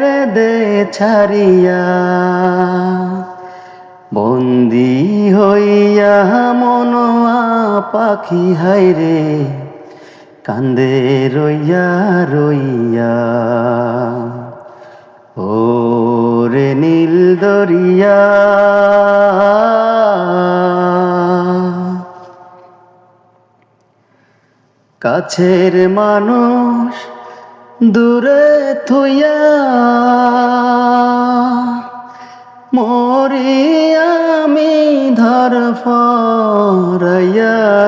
রে দে ছাড়িয়া। বন্দি হইয়া মনোয়া পাখি হাইরে কান্দে রইয়া রইয়া। ও রে নীল দরিয়া। কাছের মানুষ দূরে থুইয়া মরি আমি ধর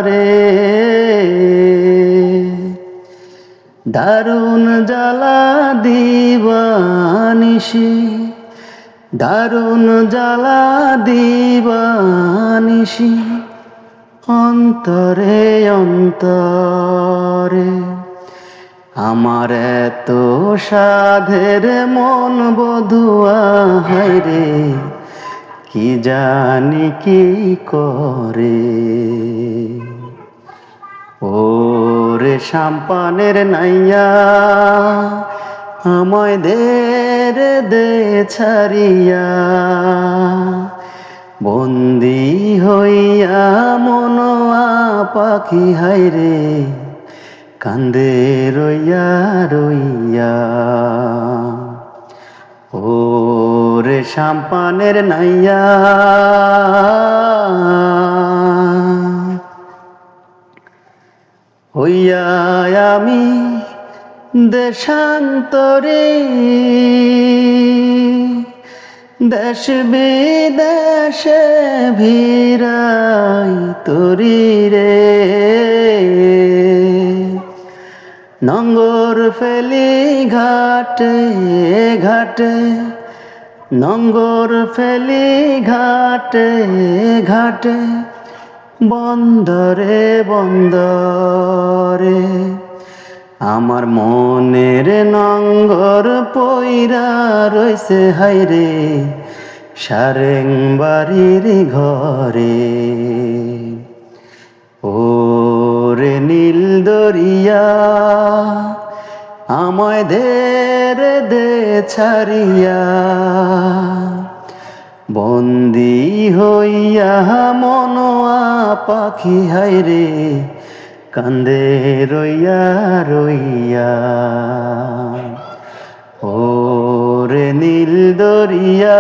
রে। দারুণ জ্বালা দিবানিসি দারুণ জ্বালা দিবানিসি অন্তরে অন্তরে। আমার এত সাধের মন বধুয়া হাইরে কি জানি কি করে? ওরে সাম্পানের নাইয়া আমায় দের দে ছাড়িয়া, বন্দি হইয়া মনোয়া পাখি হাইরে কান্দে রইয়া রইয়া। ওরে সাম্পানের নাইয়া। হইয়া আমি দেশান্তরে। দেশ বিদেশে ভিড়াই তরি রে। নঙ্গর ফেলি ঘাটে ঘাটে। নঙ্গর ফেলি ঘাটে ঘাটে। বন্দরে বন্দরে। আমার মনের নঙ্গর পইরা রইছে হাইরে সারেং বাড়ির ঘরে। আমায় দে ছাড়িয়া, বন্দি হইয়া মনোয়া পাখি হাইরে কান্দে রইয়া রইয়া। ও রে নীল দরিয়া